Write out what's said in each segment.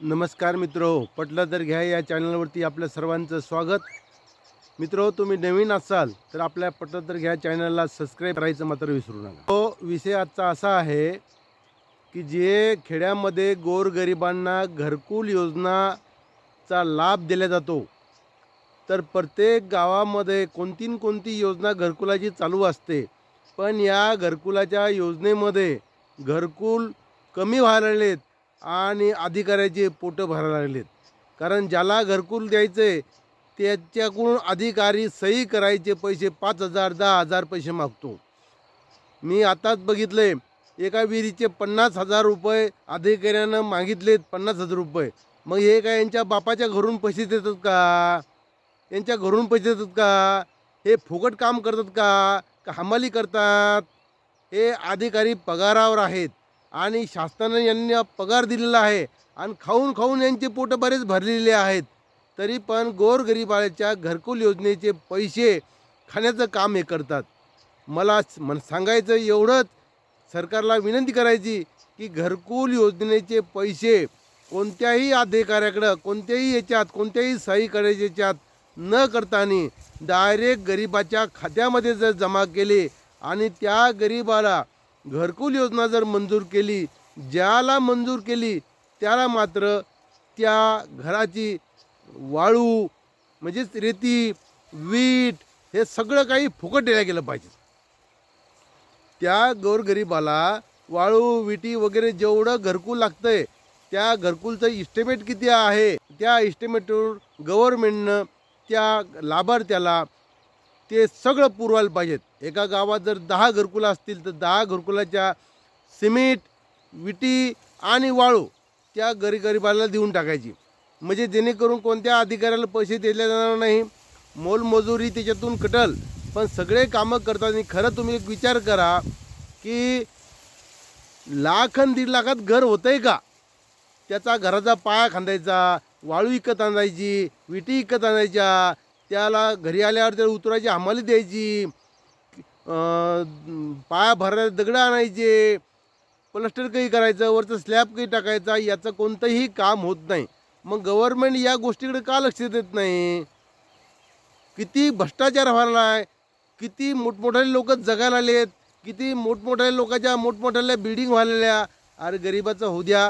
नमस्कार मित्र पटलं तर घ्या या चॅनलवरती आपल्या सर्वांचं स्वागत. मित्र तुम्ही नवीन असाल तर आपल्या पटलं तर घ्या चॅनलला सबस्क्राईब करायचं मात्र विसरू नका. तो विषय आजचा असा आहे की जे खेड्यामध्ये गोरगरिबांना घरकुल योजनाचा लाभ दिला जातो तर प्रत्येक गावामध्ये कोणती न कोणती योजना घरकुलाची चालू असते? पण या घरकुलाच्या योजनेमध्ये घरकुल कमी व्हायला लागलेत. आणि अधिकाऱ्याचे पोटं भरायला लागलेत. कारण ज्याला घरकुल द्यायचं आहे त्याच्याकडून अधिकारी सही करायचे पैसे पाच हजार दहा हजार पैसे मागतो. मी आताच बघितले एका विहिरीचे पन्नास हजार रुपये अधिकाऱ्यानं मागितलेत पन्नास हजार रुपये. मग हे काय यांच्या बापाच्या घरून पैसे देतात का? यांच्या घरून पैसे देतात का? हे फुकट काम करतात का? का हमाली करतात? हे अधिकारी पगारावर आहेत. आणि शासनाने यांना पगार दिलेला आहे आणि खाऊन खाऊन यांचे पोटं बरेच भरलेले आहेत. तरी पण गोरगरिबाच्या घरकुल योजनेचे पैसे खाण्याचं काम हे करतात. मला मन सांगायचं एवढंच. सरकारला विनंती करायची की घरकुल योजनेचे पैसे कोणत्याही अधिकाऱ्याकडं कोणत्याही याच्यात कोणत्याही सही करायच्या याच्यात न करताना डायरेक्ट गरिबाच्या खात्यामध्ये जर जमा केले आणि त्या गरिबाला घरकुल योजना जर मंजूर केली ज्याला मंजूर केली त्याला मात्र त्या घराची वाळू म्हणजेच रेती वीट हे सगळं काही फुकट दिलं गेलं पाहिजे. त्या गोरगरिबाला वाळू विटी वगैरे जेवढं घरकुल लागतंय त्या घरकुलचं इस्टिमेट किती आहे? त्या इस्टिमेटवर गव्हर्मेंटनं त्या लाभार्थ्याला ते सगळं पुरवायला पाहिजेत. एका गावात जर दहा घरकुलं असतील तर दहा घरकुलाच्या सिमेंट विटी आणि वाळू त्या गरीगरिबाला देऊन टाकायची. म्हणजे जेणेकरून कोणत्या अधिकाऱ्याला पैसे दिले जाणार नाही. मोलमजुरी त्याच्यातून कटल. पण सगळे कामं करताना खरं तुम्ही एक विचार करा की लाख आणि दीड लाखात घर होतं आहे का? त्याचा घराचा पाया खांदायचा वाळू विकत आणायची विटी विकत आणायच्या त्याला घरी आल्यावर त्याला उतरायची आम्हाला द्यायची. पाया भरायला दगडं आणायचे. प्लस्टर काही करायचं वरचं स्लॅब काही टाकायचा याचं कोणतंही काम होत नाही. मग गव्हर्नमेंट या गोष्टीकडे का लक्ष देत नाही? किती भ्रष्टाचार व्हायला आहे किती मोठमोठाले लोक जगायला आलेत किती मोठमोठ्या लोकांच्या मोठमोठ्याल्या बिल्डिंग व्हायलेल्या अरे गरिबाचं होऊ द्या.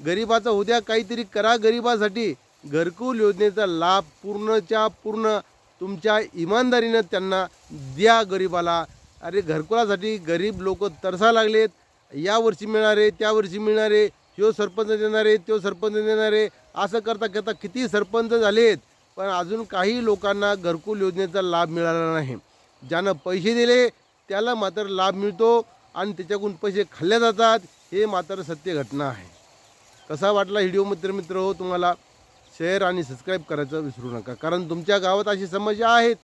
गरिबाचं होऊ द्या. काहीतरी करा गरिबासाठी. घरकुल योजनेचा लाभ पूर्णच्या पूर्ण तुमच्या इमानदारीनं त्यांना द्या गरिबाला. अरे घरकुलासाठी गरीब लोक तरसा लागलेत. या वर्षी मिळणारे त्या वर्षी मिळणारे ह्यो सरपंच देणारे त्यो सरपंच देणारे असं करता करता किती सरपंच झालेत. पण अजून काही लोकांना घरकुल योजनेचा लाभ मिळाला नाही. ज्यानं पैसे दिले त्याला मात्र लाभ मिळतो आणि त्याच्याकडून पैसे खाल्ले जातात. हे मात्र सत्य घटना आहे. कसा वाटला व्हिडिओ मित्र मित्र हो तुम्हाला? शेअर आणि सबस्क्राईब करायचं विसरू नका. कारण तुमच्या गावात अशी समस्या आहेत.